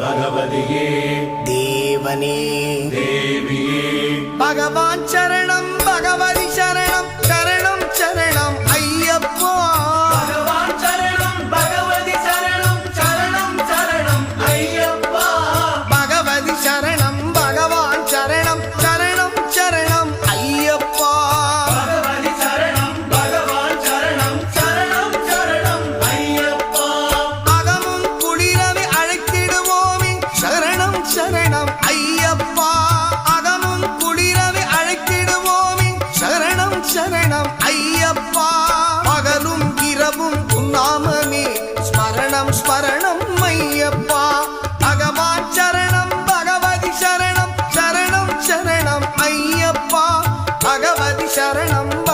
பகவதியே தேவனே தேவியே பகவான் சரண சரணம். ஐயப்பா அகமும் குளிரவே அழைத்திடுவோமே. சரணம் சரணம். ஐயப்பா பகலும் இரவும் உன்னாமமே ஸ்மரணம் ஸ்மரணம் ஐயப்பா. பகவான் சரணம் பகவதி சரணம். சரணம் சரணம் ஐயப்பா. பகவதி சரணம்.